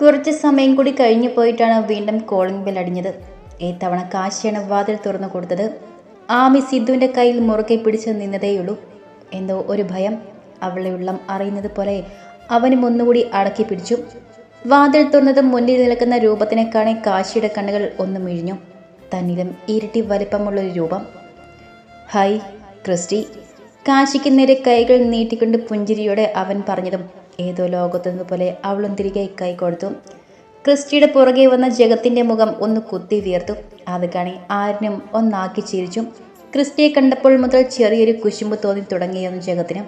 കുറച്ച് സമയം കൂടി കഴിഞ്ഞു പോയിട്ടാണ് വീണ്ടും കോളിംഗ് ബെൽ അടിഞ്ഞത്. ഈ തവണ കാശിയാണ് വാതിൽ തുറന്നു കൊടുത്തത്. ആമി സിദ്ധുവിന്റെ കയ്യിൽ മുറുകെ പിടിച്ച് നിന്നതേയുള്ളൂ. എന്തോ ഒരു ഭയം അവളുടെ ഉള്ളം അറിയുന്നത് പോലെ അവനും ഒന്നുകൂടി അടക്കി പിടിച്ചു. വാതിൽ തുറന്നതും മുന്നിൽ നിൽക്കുന്ന രൂപത്തിനെ കാണി കാശിയുടെ കണ്ണുകൾ ഒന്നും ഇഴിഞ്ഞു തന്നിലും ഇരട്ടി വലിപ്പമുള്ളൊരു രൂപം. Hi Christy. കാശിക്ക് നേരെ കൈകൾ നീട്ടിക്കൊണ്ട് പുഞ്ചിരിയോടെ അവൻ പറഞ്ഞതും ഏതോ ലോകത്തുനിന്ന് പോലെ അവളും തിരികെ കൈ കൊടുത്തു. ക്രിസ്റ്റിയുടെ പുറകെ വന്ന ജഗത്തിന്റെ മുഖം ഒന്ന് കുത്തി വീർത്തു. അത് കാണി ആരിനും ഒന്നാക്കി ചിരിച്ചു. ക്രിസ്റ്റിയെ കണ്ടപ്പോൾ മുതൽ ചെറിയൊരു കുശുമ്പ് തോന്നി തുടങ്ങിയെന്ന് ജഗത്തിന്.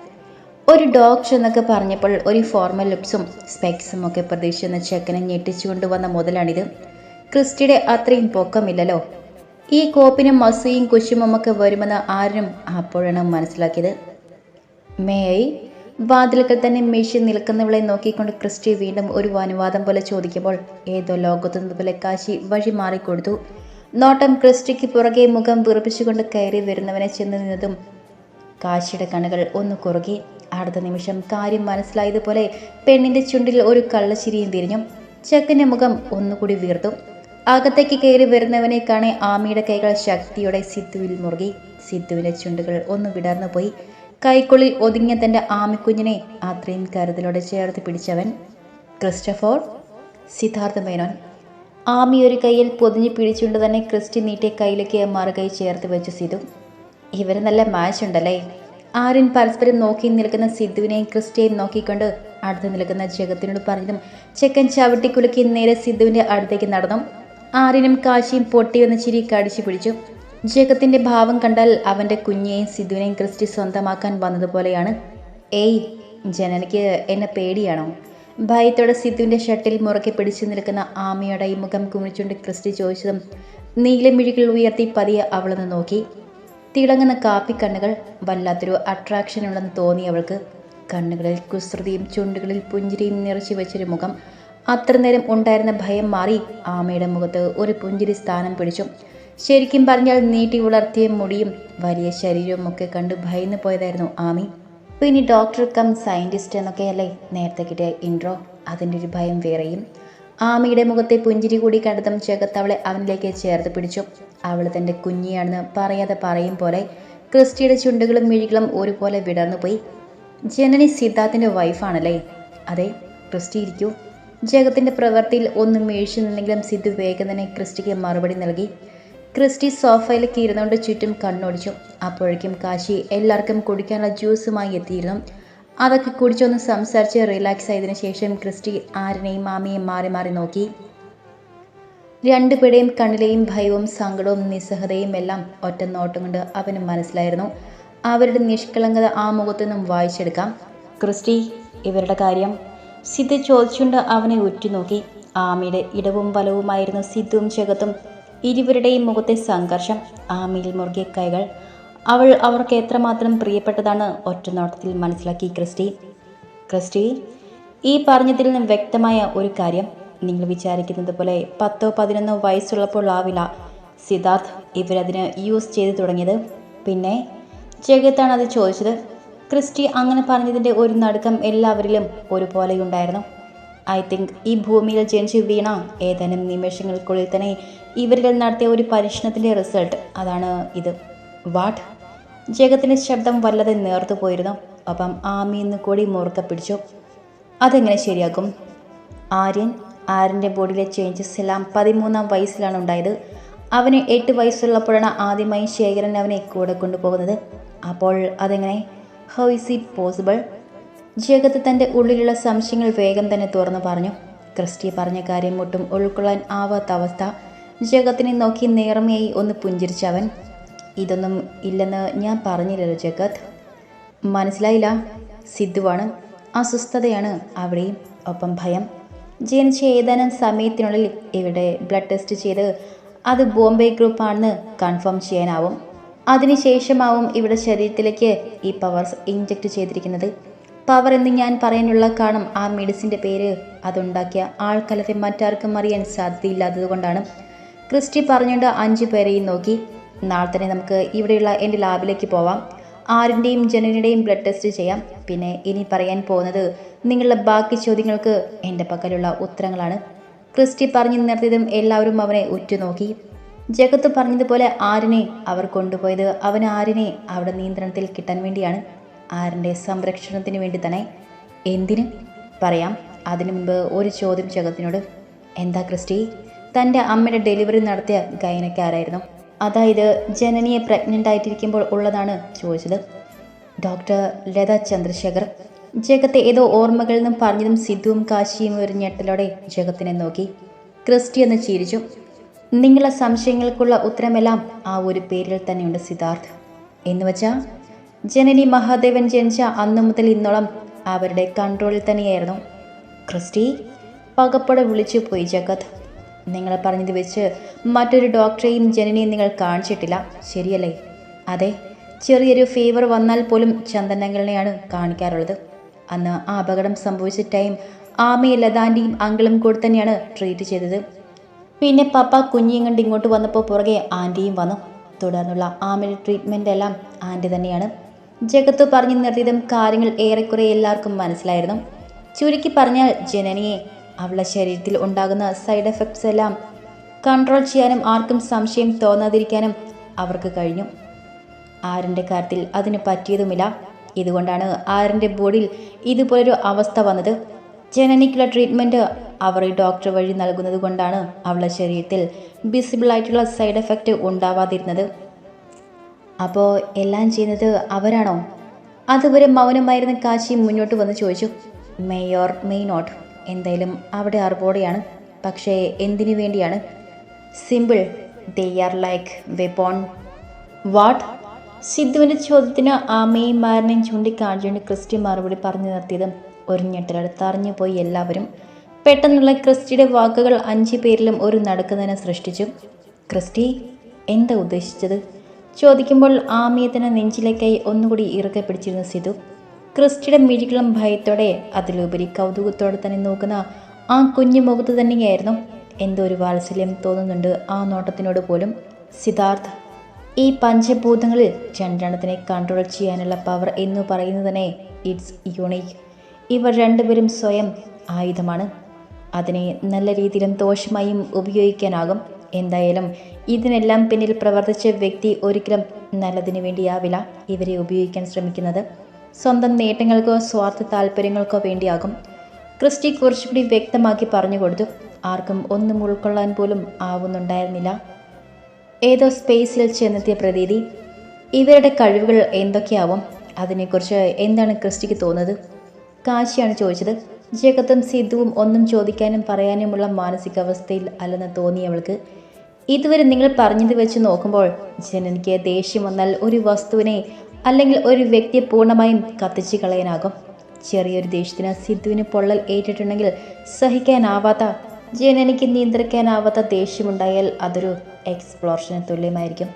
ഒരു ഡോക്സ് എന്നൊക്കെ പറഞ്ഞപ്പോൾ ഒരു ഫോർമൽ ലുക്സും സ്പെക്സും ഒക്കെ പ്രതീക്ഷിച്ചെന്ന ചെക്കനെ ഞെട്ടിച്ചുകൊണ്ട് വന്ന മുതലാണിത്. ക്രിസ്റ്റിയുടെ അത്രയും പൊക്കമില്ലല്ലോ. ഈ കോപ്പിനും മസ്സയും കുശുമൊക്കെ വരുമെന്ന് ആരും അപ്പോഴാണ് മനസ്സിലാക്കിയത്. മേയ് വാതിലുകൾ തന്നെ മെഷി നിൽക്കുന്നവളെ നോക്കിക്കൊണ്ട് ക്രിസ്റ്റി വീണ്ടും ഒരു അനുവാദം പോലെ ചോദിക്കുമ്പോൾ ഏതോ ലോകത്തുനിന്ന് പോലെ കാശി വഴി മാറിക്കൊടുത്തു. നോട്ടം ക്രിസ്റ്റിക്ക് പുറകെ മുഖം വിറപ്പിച്ചുകൊണ്ട് കയറി വരുന്നവനെ ചെന്ന് നിന്നതും കാശിയുടെ കണ്ണുകൾ ഒന്ന് കുറുകി. അടുത്ത നിമിഷം കാര്യം മനസ്സിലായതുപോലെ പെണ്ണിന്റെ ചുണ്ടിൽ ഒരു കള്ളച്ചിരിയും തിരിഞ്ഞു. ചെക്കന്റെ മുഖം ഒന്നുകൂടി വീർത്തു. അകത്തേക്ക് കയറി വരുന്നവനെ കാണെ ആമിയുടെ കൈകൾ ശക്തിയോടെ സിദ്ധുവിൽ മുറുകി. സിദ്ധുവിന്റെ ചുണ്ടുകൾ ഒന്ന് വിടർന്നു പോയി കൈക്കുള്ളിൽ ഒതുങ്ങിയ തന്റെ ആമിക്കുഞ്ഞിനെ അത്രയും കരുതലോടെ ചേർത്ത് പിടിച്ചവൻ ക്രിസ്റ്റഫോർ സിദ്ധാർത്ഥ മേനോൻ. ആമി ഒരു കയ്യിൽ പൊതിഞ്ഞ് പിടിച്ചുകൊണ്ട് തന്നെ ക്രിസ്റ്റി നീട്ടിയ കയ്യിലേക്ക് മറുകൈ ചേർത്ത് വെച്ചു സിധു. ഇവർ നല്ല മാച്ച് ഉണ്ടല്ലേ? പരസ്പരം നോക്കി നിൽക്കുന്ന സിദ്ധുവിനെയും ക്രിസ്റ്റിയെയും നോക്കിക്കൊണ്ട് അടുത്ത് നിൽക്കുന്ന ജഗത്തിനോട് പറഞ്ഞതും ചെക്കൻ ചവിട്ടിക്കുലുക്കി നേരെ സിദ്ധുവിന്റെ അടുത്തേക്ക് നടന്നു. ആരിനും കാശിയും പൊട്ടി വന്ന ചിരി കടിച്ചു പിടിച്ചു. ജഗത്തിന്റെ ഭാവം കണ്ടാൽ അവന്റെ കുഞ്ഞെയും സിദ്ധുവിനെയും ക്രിസ്റ്റി സ്വന്തമാക്കാൻ വന്നതുപോലെയാണ്. ഏയ് ജനനയ്ക്ക് എന്നെ പേടിയാണോ? ഭയത്തോടെ സിദ്ധുവിന്റെ ഷട്ടിൽ മുറക്കി പിടിച്ചു നിൽക്കുന്ന ആമയുടെ ഈ മുഖം കുമിച്ചുകൊണ്ട് ക്രിസ്റ്റി ചോദിച്ചതും നീലമിഴികൾ ഉയർത്തി പതിയെ അവളൊന്ന് നോക്കി. തിളങ്ങുന്ന കാപ്പി കണ്ണുകൾ വല്ലാത്തൊരു അട്രാക്ഷൻ ഉണ്ടെന്ന് തോന്നി അവൾക്ക്. കണ്ണുകളിൽ കുസൃതിയും ചുണ്ടുകളിൽ പുഞ്ചിരിയും നിറച്ചു വെച്ചൊരു മുഖം. അത്ര നേരം ഉണ്ടായിരുന്ന ഭയം മാറി ആമയുടെ മുഖത്ത് ഒരു പുഞ്ചിരി സ്ഥാനം പിടിച്ചു. ശരിക്കും പറഞ്ഞാൽ നീട്ടി ഉളർത്തിയ മുടിയും വലിയ ശരീരവും ഒക്കെ കണ്ട് ഭയന്ന് പോയതായിരുന്നു ആമി. പിന്നെ ഡോക്ടർ കം സയന്റിസ്റ്റ് എന്നൊക്കെയല്ലേ നേരത്തെ കിട്ടിയ ഇൻട്രോ അതിന്റെ ഒരു ഭയം വേറെയും. ആമിയുടെ മുഖത്തെ പുഞ്ചിരി കൂടി കണ്ടതും ചെകത്തവളെ അവനിലേക്ക് ചേർത്ത് പിടിച്ചു. അവൾ തന്റെ കുഞ്ഞിയാണെന്ന് പറയാതെ പറയും പോലെ ക്രിസ്റ്റിയുടെ ചുണ്ടുകളും മിഴികളും ഒരുപോലെ വിടർന്നു പോയി. ജനനി സിദ്ധാർത്ഥിന്റെ വൈഫാണല്ലേ അതെ ക്രിസ്റ്റി ഇരിക്കൂ. ജഗത്തിന്റെ പ്രവൃത്തിയിൽ ഒന്നും വീഴ്ച നിന്നെങ്കിലും സിദ്ധു വേഗം തന്നെ ക്രിസ്റ്റിക്ക് മറുപടി നൽകി. ക്രിസ്റ്റി സോഫയിലേക്ക് ഇരുന്നുകൊണ്ട് ചുറ്റും കണ്ണോടിച്ചു. അപ്പോഴേക്കും കാശി എല്ലാവർക്കും കുടിക്കാനുള്ള ജ്യൂസുമായി എത്തിയിരുന്നു. അതൊക്കെ കുടിച്ചൊന്ന് സംസാരിച്ച് റിലാക്സ് ആയതിനു ശേഷം ക്രിസ്റ്റി ആരനെയും മാമിയെയും മാറി മാറി നോക്കി. രണ്ടുപേരുടെയും കണ്ണിലെയും ഭയവും സങ്കടവും നിസ്സഹതയും എല്ലാം ഒറ്റ നോട്ടം കൊണ്ട് അവന് മനസ്സിലായിരുന്നു. അവരുടെ നിഷ്കളങ്കത ആ മുഖത്തു നിന്നും വായിച്ചെടുക്കാം. ക്രിസ്റ്റി ഇവരുടെ കാര്യം? സിദ്ധു ചോദിച്ചുകൊണ്ട് അവനെ ഉറ്റുനോക്കി. ആമിയുടെ ഇടവും വലവുമായിരുന്നു സിദ്ധുവും ജഗത്തും ഇരുവരുടെയും മുഖത്തെ സംഘർഷം ആമിയിൽ മുറുകിയ കൈകൾ അവൾ അവർക്ക് എത്രമാത്രം പ്രിയപ്പെട്ടതാണ് ഒറ്റനോട്ടത്തിൽ മനസ്സിലാക്കി ക്രിസ്റ്റി. ക്രിസ്റ്റി ഈ പറഞ്ഞതിൽ നിന്ന് വ്യക്തമായ ഒരു കാര്യം. നിങ്ങൾ വിചാരിക്കുന്നത് പോലെ പത്തോ പതിനൊന്നോ വയസ്സുള്ളപ്പോൾ ആവില്ല സിദ്ധാർത്ഥ് ഇവരതിന് യൂസ് ചെയ്ത് തുടങ്ങിയത്. പിന്നെ ജഗത്താണ് അത് ചോദിച്ചത്. ക്രിസ്റ്റി അങ്ങനെ പറഞ്ഞതിന്റെ ഒരു നടുക്കം എല്ലാവരിലും ഒരുപോലെ ഉണ്ടായിരുന്നു ഐ തിങ്ക് ഈ ഭൂമിയിൽ ജനിച്ച് വീണ ഏതാനും നിമിഷങ്ങൾക്കുള്ളിൽ തന്നെ ഇവരിൽ നടത്തിയ ഒരു പരീക്ഷണത്തിന്റെ റിസൾട്ട് അതാണ് ഇത്. വാട്ട് ജഗത്തിന്റെ ശബ്ദം വല്ലാതെ നേർത്തു പോയിരുന്നു. അപ്പം ആമിന്ന് കൂടി മുറുക്ക പിടിച്ചു. അതെങ്ങനെ ശരിയാക്കും? ആര്യൻ ആര്യന്റെ ബോഡിയിലെ ചേഞ്ചസ് എല്ലാം പതിമൂന്നാം വയസ്സിലാണ് ഉണ്ടായത്. അവന് എട്ട് വയസ്സുള്ളപ്പോഴാണ് ആദ്യമായി ശേഖരൻ അവനെ കൂടെ കൊണ്ടുപോകുന്നത്. അപ്പോൾ അതെങ്ങനെ? ഹൗ ഇസ് ഇറ്റ് പോസിബിൾ ജഗത്ത് തന്റെ ഉള്ളിലുള്ള സംശയങ്ങൾ വേഗം തന്നെ തുറന്നു പറഞ്ഞു. ക്രിസ്റ്റി പറഞ്ഞ കാര്യം ഒട്ടും ഉൾക്കൊള്ളാൻ ആവാത്ത അവസ്ഥ ജഗത്തിനെ നോക്കി നേർമയായി ഒന്ന് പുഞ്ചിരിച്ചവൻ ഇതൊന്നും ഇല്ലെന്ന് ഞാൻ പറഞ്ഞില്ലല്ലോ ജഗത്. മനസ്സിലായില്ല? സിദ്ധുവാണ്. അസ്വസ്ഥതയാണ് അവിടെയും. ഒപ്പം ഭയം. ജനിച്ച ഏതാനും സമയത്തിനുള്ളിൽ ഇവിടെ ബ്ലഡ് ടെസ്റ്റ് ചെയ്ത് അത് ബോംബെ ഗ്രൂപ്പാണെന്ന് കൺഫേം ചെയ്യാനാവും. അതിനുശേഷമാവും ഇവിടെ ശരീരത്തിലേക്ക് ഈ പവർസ് ഇഞ്ചക്ട് ചെയ്തിരിക്കുന്നത്. പവർ എന്ന് ഞാൻ പറയാനുള്ള കാരണം ആ മെഡിസിന്റെ പേര് അതുണ്ടാക്കിയ ആൾക്കലത്തെ മറ്റാർക്കും അറിയാൻ സാധ്യതയില്ലാത്തതുകൊണ്ടാണ്. ക്രിസ്റ്റി പറഞ്ഞുകൊണ്ട് അഞ്ച് പേരെയും നോക്കി. നാളെ തന്നെ നമുക്ക് ഇവിടെയുള്ള എന്റെ ലാബിലേക്ക് പോവാം. ആരിന്റെയും ജനനിയുടെയും ബ്ലഡ് ടെസ്റ്റ് ചെയ്യാം. പിന്നെ ഇനി പറയാൻ പോകുന്നത് നിങ്ങളുടെ ബാക്കി ചോദ്യങ്ങൾക്ക് എന്റെ പക്കലുള്ള ഉത്തരങ്ങളാണ്. ക്രിസ്റ്റി പറഞ്ഞു നിർത്തിയതും എല്ലാവരും അവനെ ഉറ്റുനോക്കി. ജഗത്ത് പറഞ്ഞതുപോലെ ആരിനെ അവർ കൊണ്ടുപോയത് അവൻ ആരിനെ അവിടെ നിയന്ത്രണത്തിൽ കിട്ടാൻ വേണ്ടിയാണ്. ആരിന്റെ സംരക്ഷണത്തിന് വേണ്ടി തന്നെ എന്തിന്? പറയാം. അതിനു മുൻപ് ഒരു ചോദ്യം ജഗത്തിനോട് എന്താ ക്രിസ്റ്റി? തന്റെ അമ്മയുടെ ഡെലിവറി നടത്തിയ ഗൈനക്കാരായിരുന്നു അതായത് ജനനിയെ പ്രഗ്നന്റ് ആയിട്ടിരിക്കുമ്പോൾ ഉള്ളതാണ് ചോദിച്ചത്. ഡോക്ടർ ലത ചന്ദ്രശേഖർ ജഗത്തെ ഏതോ ഓർമ്മകളിൽ നിന്നും പറഞ്ഞതും സിദ്ധുവും കാശിയും ഒരു ഞെട്ടലോടെ ജഗത്തിനെ നോക്കി. ക്രിസ്റ്റി എന്ന് ചിരിച്ചു. നിങ്ങളെ സംശയങ്ങൾക്കുള്ള ഉത്തരമെല്ലാം ആ ഒരു പേരിൽ തന്നെയുണ്ട് സിദ്ധാർത്ഥ്. എന്ന് വെച്ചാൽ ജനനി മഹാദേവൻ ജനിച്ച അന്നു മുതൽ ഇന്നോളം അവരുടെ കൺട്രോളിൽ തന്നെയായിരുന്നു. ക്രിസ്റ്റി പകപ്പടെ വിളിച്ചു പോയി ജഗത്. നിങ്ങൾ പറഞ്ഞത് വെച്ച് മറ്റൊരു ഡോക്ടറെയും ജനനെയും നിങ്ങൾ കാണിച്ചിട്ടില്ല. ശരിയല്ലേ? അതെ ചെറിയൊരു ഫീവർ വന്നാൽ പോലും ചന്ദനങ്ങളെയാണ് കാണിക്കാറുള്ളത്. അന്ന് ആ അപകടം സംഭവിച്ച ടൈം ആമയും ലതാന്റെയും അങ്കിളും കൂടെ തന്നെയാണ് ട്രീറ്റ് ചെയ്തത്. പിന്നെ പപ്പ കുഞ്ഞിയും കണ്ട് ഇങ്ങോട്ട് വന്നപ്പോൾ പുറകെ ആന്റിയും വന്നു. തുടർന്നുള്ള ആമയുടെ ട്രീറ്റ്മെന്റ് എല്ലാം ആന്റി തന്നെയാണ് ജഗത്ത് പറഞ്ഞു നിർത്തിയതും കാര്യങ്ങൾ ഏറെക്കുറെ എല്ലാവർക്കും മനസ്സിലായിരുന്നു. ചുരുക്കി പറഞ്ഞാൽ ജനനിയെ അവളുടെ ശരീരത്തിൽ ഉണ്ടാകുന്ന സൈഡ് എഫക്ട്സ് എല്ലാം കൺട്രോൾ ചെയ്യാനും ആർക്കും സംശയം തോന്നാതിരിക്കാനും അവർക്ക് കഴിഞ്ഞു. ആരിന്റെ കാര്യത്തിൽ അതിന് പറ്റിയതുമില്ല. ഇതുകൊണ്ടാണ് ആരിന്റെ ബോഡിയിൽ ഇതുപോലൊരു അവസ്ഥ വന്നത്. ജനനിക്കുള്ള ട്രീറ്റ്മെന്റ് അവർ ഡോക്ടർ വഴി നൽകുന്നത് കൊണ്ടാണ് അവളുടെ ശരീരത്തിൽ വിസിബിൾ ആയിട്ടുള്ള സൈഡ് എഫക്റ്റ് ഉണ്ടാവാതിരുന്നത്. അപ്പോൾ എല്ലാം ചെയ്യുന്നത് അവരാണോ? അതുവരെ മൗനമായിരുന്ന കാശി മുന്നോട്ട് വന്ന് ചോദിച്ചു മേ ഓർ മെയ് നോട്ട് എന്തായാലും അവിടെ അർബോടെയാണ് പക്ഷേ എന്തിനു വേണ്ടിയാണ്? Simple they are like weapon what സിദ്ധുവിന്റെ ചോദ്യത്തിന് ആമയും മാരനെയും ചൂണ്ടിക്കാണിച്ചുകൊണ്ട് ക്രിസ്റ്റി മറുപടി പറഞ്ഞു നിർത്തിയതും ഒരു ഞെട്ടലടുത്ത് അറിഞ്ഞു പോയി എല്ലാവരും. പെട്ടെന്നുള്ള ക്രിസ്റ്റിയുടെ വാക്കുകൾ അഞ്ചു പേരിലും ഒരു നടുക്കുന്നതിനെ സൃഷ്ടിച്ചു. ക്രിസ്റ്റി എന്താ ഉദ്ദേശിച്ചത്? ചോദിക്കുമ്പോൾ ആമിയത്തിന് നെഞ്ചിലേക്കായി ഒന്നുകൂടി ഇറക്കെ പിടിച്ചിരുന്നു സിധു. ക്രിസ്റ്റിയുടെ മിഴികളും ഭയത്തോടെ അതിലുപരി കൗതുകത്തോടെ തന്നെ നോക്കുന്ന ആ കുഞ്ഞു മുഖത്ത് തന്നെയായിരുന്നു എന്തോ ഒരു വാത്സല്യം തോന്നുന്നുണ്ട് ആ നോട്ടത്തിനോട് പോലും. സിദ്ധാർത്ഥ് ഈ പഞ്ചഭൂതങ്ങളിൽ രണ്ടെണ്ണത്തിനെ കൺട്രോൾ ചെയ്യാനുള്ള പവർ എന്ന് പറയുന്നത് തന്നെ ഇറ്റ്സ് യുണീക്ക് ഇവർ രണ്ടുപേരും സ്വയം ആയുധമാണ്. അതിനെ നല്ല രീതിയിലും ദോഷമായും ഉപയോഗിക്കാനാകും. എന്തായാലും ഇതിനെല്ലാം പിന്നിൽ പ്രവർത്തിച്ച വ്യക്തി ഒരിക്കലും നല്ലതിനു വേണ്ടിയാവില്ല. ഇവരെ ഉപയോഗിക്കാൻ ശ്രമിക്കുന്നത് സ്വന്തം നേട്ടങ്ങൾക്കോ സ്വാർത്ഥ താല്പര്യങ്ങൾക്കോ വേണ്ടിയാകും. ക്രിസ്റ്റി കുറച്ചുകൂടി വ്യക്തമാക്കി പറഞ്ഞു കൊടുത്തു. ആർക്കും ഒന്നും ഉൾക്കൊള്ളാൻ പോലും ആവുന്നുണ്ടായിരുന്നില്ല. ഏതോ സ്പേസിൽ ചെന്നെത്തിയ പ്രതീതി ഇവരുടെ കഴിവുകൾ എന്തൊക്കെയാവും? അതിനെക്കുറിച്ച് എന്താണ് ക്രിസ്റ്റിക്ക് തോന്നുന്നത്? കാശിയാണ് ചോദിച്ചത്. ജഗത്തും സിദ്ധുവും ഒന്നും ചോദിക്കാനും പറയാനുമുള്ള മാനസികാവസ്ഥയിൽ അല്ലെന്ന് തോന്നിയവൾക്ക് ഇതുവരെ നിങ്ങൾ പറഞ്ഞത് വെച്ച് നോക്കുമ്പോൾ ജനനിക്ക് ദേഷ്യം വന്നാൽ ഒരു വസ്തുവിനെ അല്ലെങ്കിൽ ഒരു വ്യക്തിയെ പൂർണമായും കത്തിച്ച് കളയാനാകും. ചെറിയൊരു ദേഷ്യത്തിന് സിദ്ധുവിന് പൊള്ളൽ ഏറ്റിട്ടുണ്ടെങ്കിൽ സഹിക്കാനാവാത്ത ജനനിക്ക് നിയന്ത്രിക്കാനാവാത്ത ദേഷ്യമുണ്ടായാൽ അതൊരു എക്സ്പ്ലോഷന് തുല്യമായിരിക്കും.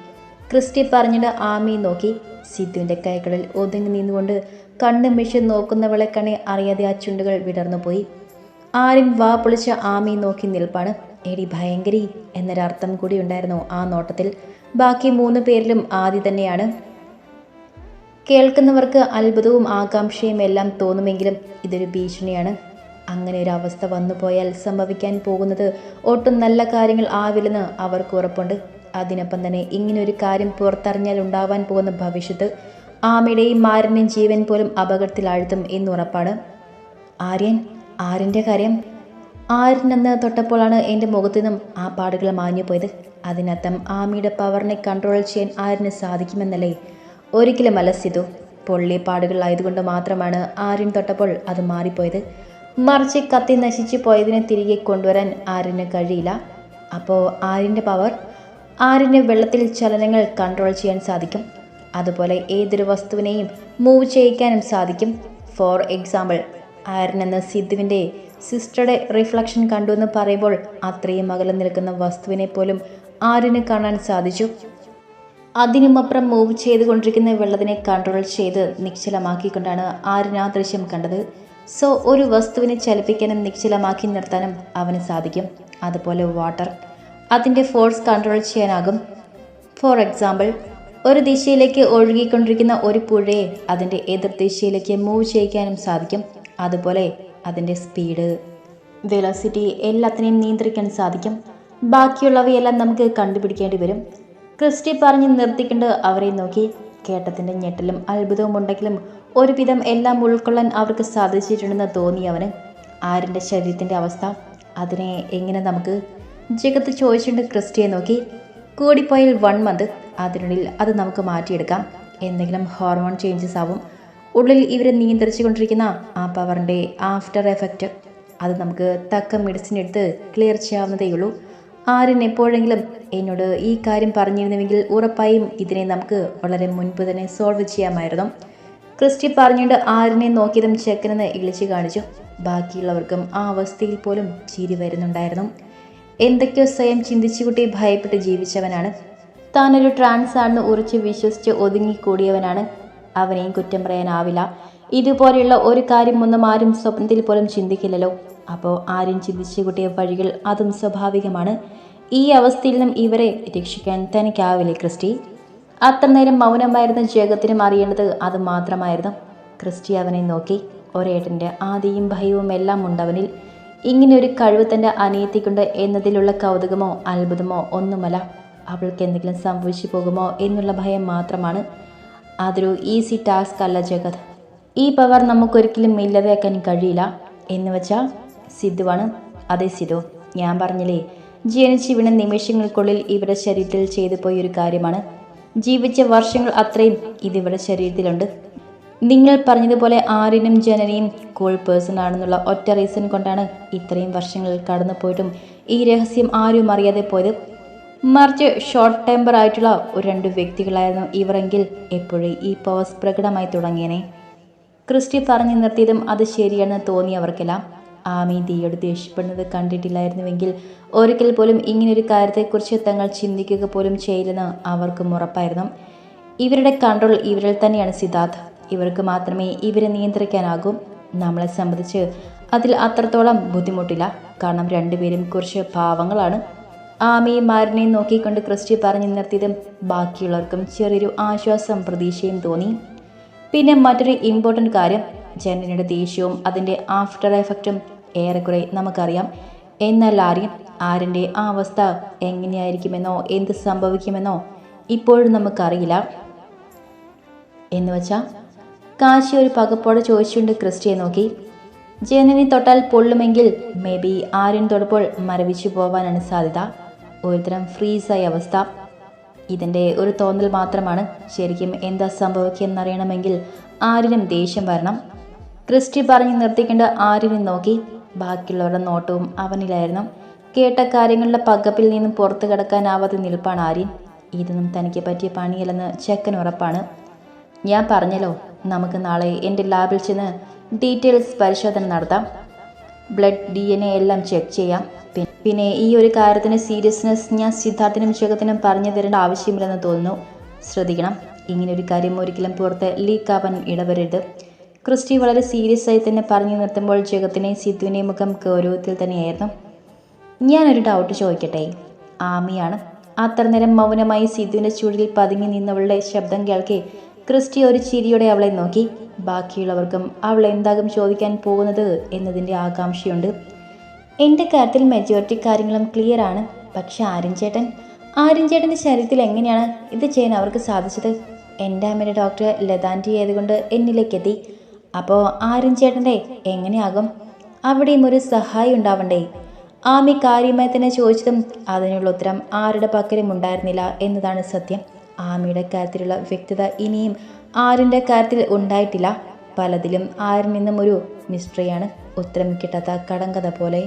ക്രിസ്റ്റി പറഞ്ഞിട്ട് ആമി നോക്കി സിദ്ധുവിന്റെ കൈകളിൽ ഒതുങ്ങി നിന്നുകൊണ്ട് കണ്ണും മിഷൻ നോക്കുന്നവളെ കണി അറിയാതെ ആ ചുണ്ടുകൾ വിടർന്നുപോയി. ആരും വാ പൊളിച്ച ആമി നോക്കി നിൽപ്പാണ്. എടി ഭയങ്കരി എന്നൊരർത്ഥം കൂടി ഉണ്ടായിരുന്നു ആ നോട്ടത്തിൽ. ബാക്കി മൂന്ന് പേരിലും ആദ്യ തന്നെയാണ്. കേൾക്കുന്നവർക്ക് അത്ഭുതവും ആകാംക്ഷയും എല്ലാം തോന്നുമെങ്കിലും ഇതൊരു ഭീഷണിയാണ്. അങ്ങനെ ഒരു അവസ്ഥ വന്നു പോയാൽ സംഭവിക്കാൻ പോകുന്നത് ഒട്ടും നല്ല കാര്യങ്ങൾ ആവില്ലെന്ന് അവർക്ക് ഉറപ്പുണ്ട്. അതിനൊപ്പം തന്നെ ഇങ്ങനെ ഒരു കാര്യം പുറത്തറിഞ്ഞാൽ ഉണ്ടാവാൻ പോകുന്ന ഭവിഷ്യത്ത് ആമയുടെയും മാരന്റെയും ജീവൻ പോലും അപകടത്തിലാഴ്ത്തും എന്നുറപ്പാണ് ആര്യൻ ആര്യന്റെ കാര്യം ആര്യനെന്ന് തൊട്ടപ്പോഴാണ് എന്റെ മുഖത്തു നിന്നും ആ പാടുകൾ മാഞ്ഞു പോയത്. അതിനർത്ഥം ആമിയുടെ പവറിനെ കൺട്രോൾ ചെയ്യാൻ ആരിന് സാധിക്കുമെന്നല്ലേ. ഒരിക്കലുമല്ല സിധു. പൊള്ളിപ്പാടുകളായതുകൊണ്ട് മാത്രമാണ് ആരിൻ തൊട്ടപ്പോൾ അത് മാറിപ്പോയത്. മറിച്ച് കത്തി നശിച്ചു പോയതിനെ തിരികെ കൊണ്ടുവരാൻ ആര്യന് കഴിയില്ല. അപ്പോൾ ആരിന്റെ പവർ? ആര്യന് വെള്ളത്തിൽ ചലനങ്ങൾ കൺട്രോൾ ചെയ്യാൻ സാധിക്കും. അതുപോലെ ഏതൊരു വസ്തുവിനെയും മൂവ് ചെയ്യിക്കാനും സാധിക്കും. ഫോർ എക്സാമ്പിൾ ആര്യൻ സിദ്ധുവിന്റെ സിസ്റ്ററുടെ റിഫ്ലക്ഷൻ കണ്ടു എന്ന് പറയുമ്പോൾ അത്രയും അകലെ നിൽക്കുന്ന വസ്തുവിനെ പോലും ആരിന് കാണാൻ സാധിച്ചു? അതിനുമപ്പുറം മൂവ് ചെയ്തുകൊണ്ടിരിക്കുന്ന വെള്ളത്തിനെ കൺട്രോൾ ചെയ്ത് നിശ്ചലമാക്കിക്കൊണ്ടാണ് ആരിന് ആ ദൃശ്യം കണ്ടത്. സോ ഒരു വസ്തുവിനെ ചലിപ്പിക്കാനും നിശ്ചലമാക്കി നിർത്താനും അവന് സാധിക്കും. അതുപോലെ വാട്ടർ അതിന്റെ ഫോഴ്സ് കൺട്രോൾ ചെയ്യാനാകും. ഫോർ എക്സാമ്പിൾ ഒരു ദിശയിലേക്ക് ഒഴുകിക്കൊണ്ടിരിക്കുന്ന ഒരു പുഴയെ അതിന്റെ എതിർ ദിശയിലേക്ക് മൂവ് ചെയ്യിക്കാനും സാധിക്കും. അതുപോലെ അതിന്റെ സ്പീഡ് വെലോസിറ്റി എല്ലാത്തിനെയും നിയന്ത്രിക്കാൻ സാധിക്കും. ബാക്കിയുള്ളവയെല്ലാം നമുക്ക് കണ്ടുപിടിക്കേണ്ടി വരും. ക്രിസ്റ്റി പറഞ്ഞ് നിർത്തിക്കൊണ്ട് അവരെ നോക്കി. കേട്ടത്തിന്റെ ഞെട്ടലും അത്ഭുതവും ഉണ്ടെങ്കിലും ഒരുവിധം എല്ലാം ഉൾക്കൊള്ളാൻ അവർക്ക് സാധിച്ചിട്ടുണ്ടെന്ന് തോന്നി അവന് ആരിന്റെ ശരീരത്തിന്റെ അവസ്ഥ? അതിനെ എങ്ങനെ നമുക്ക്? ജഗത്ത് ചോദിച്ചുകൊണ്ട് ക്രിസ്റ്റിയെ നോക്കി. കൂടിപ്പോയാൽ വൺ മന്ത് അതിനുള്ളിൽ അത് നമുക്ക് മാറ്റിയെടുക്കാം. എന്തെങ്കിലും ഹോർമോൺ ചേഞ്ചസ് ആവും. ഉള്ളിൽ ഇവരെ നിയന്ത്രിച്ചു കൊണ്ടിരിക്കുന്ന ആ പവറിന്റെ ആഫ്റ്റർ എഫക്റ്റ് അത് നമുക്ക് തക്ക മെഡിസിൻ എടുത്ത് ക്ലിയർ ചെയ്യാവുന്നതേയുള്ളൂ ആരും എപ്പോഴെങ്കിലും എന്നോട് ഈ കാര്യം പറഞ്ഞിരുന്നുവെങ്കിൽ ഉറപ്പായും ഇതിനെ നമുക്ക് വളരെ മുൻപ് തന്നെ സോൾവ് ചെയ്യാമായിരുന്നു. ക്രിസ്റ്റി പറഞ്ഞുകൊണ്ട് ആരിനെ നോക്കിയതും ചെക്കനെന്ന് ഇളിച്ചു കാണിച്ചു. ബാക്കിയുള്ളവർക്കും ആ അവസ്ഥയിൽ പോലും ചിരി വരുന്നുണ്ടായിരുന്നു. എന്തൊക്കെയോ സ്വയം ചിന്തിച്ചുകൂട്ടി ഭയപ്പെട്ട് ജീവിച്ചവനാണ്. താനൊരു ട്രാൻസ് ആണെന്ന് ഉറച്ച് വിശ്വസിച്ച് ഒതുങ്ങിക്കൂടിയവനാണ്. അവനെയും കുറ്റം പറയാനാവില്ല. ഇതുപോലെയുള്ള ഒരു കാര്യം ഒന്നും ആരും സ്വപ്നത്തിൽ പോലും ചിന്തിക്കില്ലല്ലോ. അപ്പോൾ ആരും ചിന്തിച്ചു കൂട്ടിയ വഴികൾ അതും സ്വാഭാവികമാണ്. ഈ അവസ്ഥയിൽ നിന്നും ഇവരെ രക്ഷിക്കാൻ തനിക്കാവില്ലേ ക്രിസ്റ്റി? അത്ര നേരം മൗനമായിരുന്ന ജഗത്തിനും അറിയേണ്ടത് അത് മാത്രമായിരുന്നു. ക്രിസ്റ്റി അവനെ നോക്കി. ഒരേട്ടന്റെ ആദിയും ഭയവും എല്ലാം ഉണ്ടവനിൽ. ഇങ്ങനെയൊരു കഴിവ് തന്റെ അനിയത്തിക്കുണ്ട് എന്നതിലുള്ള കൗതുകമോ അത്ഭുതമോ ഒന്നുമല്ല. അവൾക്ക് എന്തെങ്കിലും സംഭവിച്ചു പോകുമോ എന്നുള്ള ഭയം മാത്രമാണ്. അതൊരു ഈസി ടാസ്ക് അല്ല ജഗത്. ഈ പവർ നമുക്കൊരിക്കലും ഇല്ലാതാക്കാൻ കഴിയില്ല. എന്ന് വെച്ചാൽ സിദ്ധുവാണ്. അതെ സിദ്ധു ഞാൻ പറഞ്ഞില്ലേ ജനിച്ച് വീണ നിമിഷങ്ങൾക്കുള്ളിൽ ഇവരുടെ ശരീരത്തിൽ ചെയ്തു പോയൊരു കാര്യമാണ്. ജീവിച്ച വർഷങ്ങൾ അത്രയും ഇതിവരുടെ ശരീരത്തിലുണ്ട്. നിങ്ങൾ പറഞ്ഞതുപോലെ ആരിനും ജനനിയും കൂൾ പേഴ്സൺ ആണെന്നുള്ള ഒറ്റ റീസൺ കൊണ്ടാണ് ഇത്രയും വർഷങ്ങൾ കടന്നു പോയിട്ടും ഈ രഹസ്യം ആരും അറിയാതെ പോയത്. മറിച്ച് ഷോർട്ട് ടെമ്പർ ആയിട്ടുള്ള ഒരു രണ്ട് വ്യക്തികളായിരുന്നു ഇവരെങ്കിൽ എപ്പോഴും ഈ പവേഴ്സ് പ്രകടമായി തുടങ്ങിയനെ. ക്രിസ്റ്റി പറഞ്ഞു നിർത്തിയതും അത് ശരിയാണെന്ന് തോന്നി അവർക്കെല്ലാം ആമി തീയോട് ദേഷ്യപ്പെടുന്നത് കണ്ടിട്ടില്ലായിരുന്നുവെങ്കിൽ ഒരിക്കൽ പോലും ഇങ്ങനൊരു കാര്യത്തെക്കുറിച്ച് തങ്ങൾ ചിന്തിക്കുക പോലും ചെയ്യില്ലെന്ന് അവർക്കും ഉറപ്പായിരുന്നു. ഇവരുടെ കൺട്രോൾ ഇവരിൽ തന്നെയാണ് സിദ്ധാർത്ഥ്. ഇവർക്ക് മാത്രമേ ഇവരെ നിയന്ത്രിക്കാനാകൂ. നമ്മളെ സംബന്ധിച്ച് അതിൽ അത്രത്തോളം ബുദ്ധിമുട്ടില്ല. കാരണം രണ്ടുപേരും കുറച്ച് പാവങ്ങളാണ്. ആമയും മാരനെയും നോക്കിക്കൊണ്ട് ക്രിസ്റ്റി പറഞ്ഞു നിർത്തിയതും ബാക്കിയുള്ളവർക്കും ചെറിയൊരു ആശ്വാസം പ്രതീക്ഷയും തോന്നി. പിന്നെ മറ്റൊരു ഇമ്പോർട്ടന്റ് കാര്യം ജനനയുടെ ദേഷ്യവും അതിന്റെ ആഫ്റ്റർ എഫക്റ്റും ഏറെക്കുറെ നമുക്കറിയാം. എന്നാൽ ആരെയും ആരിന്റെ ആ അവസ്ഥ എങ്ങനെയായിരിക്കുമെന്നോ എന്ത് സംഭവിക്കുമെന്നോ ഇപ്പോഴും നമുക്കറിയില്ല. എന്ന് വെച്ചാൽ കാശി ഒരു പകപ്പോടെ ചോദിച്ചുകൊണ്ട് ക്രിസ്റ്റിയെ നോക്കി ജനനി തൊട്ടാൽ പൊള്ളുമെങ്കിൽ മേ ബി ആര്യൻ തൊടുമ്പോൾ മരവിച്ചു പോവാനാണ് സാധ്യത. ഒരുതരം ഫ്രീസായ അവസ്ഥ. ഇതിന്റെ ഒരു തോന്നൽ മാത്രമാണ് ശരിക്കും എന്താ സംഭവിക്കുന്നറിയണമെങ്കിൽ ആരിനും ദേഷ്യം വരണം. ക്രിസ്റ്റി പറഞ്ഞു നിർത്തിക്കേണ്ട ആരിനും നോക്കി. ബാക്കിയുള്ളവരുടെ നോട്ടവും അവനിലായിരുന്നു. കേട്ട കാര്യങ്ങളുടെ പകപ്പിൽ നിന്നും പുറത്തു കിടക്കാനാവാതെ നിൽപ്പാണ് ആര്യൻ ഇതൊന്നും തനിക്ക് പറ്റിയ പണിയല്ലെന്ന് ചെക്കൻ ഉറപ്പാണ്. ഞാൻ പറഞ്ഞല്ലോ നമുക്ക് നാളെ എന്റെ ലാബിൽ ചെന്ന് ഡീറ്റെയിൽസ് പരിശോധന നടത്താം. ബ്ലഡ് ഡി എൻ എ എല്ലാം ചെക്ക് ചെയ്യാം. പിന്നെ ഈ ഒരു കാര്യത്തിന് സീരിയസ്നെസ് ഞാൻ സിദ്ധാർത്ഥിനും ശേഖത്തിനും പറഞ്ഞു തരേണ്ട ആവശ്യമില്ലെന്ന് തോന്നുന്നു. ശ്രദ്ധിക്കണം. ഇങ്ങനെ ഒരു കാര്യം ഒരിക്കലും പുറത്ത് ലീക്ക് ആവാൻ ഇടവരരുത്. ക്രിസ്റ്റി വളരെ സീരിയസ് ആയി തന്നെ പറഞ്ഞു നിർത്തുമ്പോൾ ജഗത്തിനെയും സിദ്ധുവിനെയും മുഖം ഗൗരവത്തിൽ തന്നെയായിരുന്നു. ഞാനൊരു ഡൗട്ട് ചോദിക്കട്ടെ? ആമിയാണ്. അത്ര നേരം മൗനമായി സിദ്ധുവിന്റെ ചൂടിൽ പതുങ്ങി നിന്നവളുടെ ശബ്ദം കേൾക്കെ ക്രിസ്റ്റി ഒരു ചിരിയോടെ അവളെ നോക്കി. ബാക്കിയുള്ളവർക്കും അവൾ എന്താകും ചോദിക്കാൻ പോകുന്നത് എന്നതിന്റെ ആകാംക്ഷയുണ്ട്. എന്റെ കാര്യത്തിൽ മെജോറിറ്റി കാര്യങ്ങളും ക്ലിയർ ആണ്. പക്ഷെ ആര്യൻ ചേട്ടൻ ചേട്ടന്റെ ശരീരത്തിൽ എങ്ങനെയാണ് ഇത് ചെയ്യാൻ അവർക്ക് സാധിച്ചത്? എന്റെ അമ്മയുടെ ഡോക്ടർ ലതാന്റി ആയതുകൊണ്ട് എന്നിലേക്ക് എത്തി അപ്പോൾ ആര്യൻ ചേട്ടന്റെ എങ്ങനെയാകും? അവിടെയും ഒരു സഹായം ഉണ്ടാവണ്ടേ? ആമി കാര്യമായി തന്നെ ചോദിച്ചതും അതിനുള്ള ഉത്തരം ആരുടെ പക്കലും ഉണ്ടായിരുന്നില്ല എന്നതാണ് സത്യം. ആമിയുടെ കാര്യത്തിലുള്ള വ്യക്തത ഇനിയും ആരിന്റെ കാര്യത്തിൽ ഉണ്ടായിട്ടില്ല. പലതിലും ആരിൽ നിന്നും ഒരു മിസ്റ്ററിയാണ് ഉത്തരം കിട്ടാത്ത കടങ്കഥ പോലെ.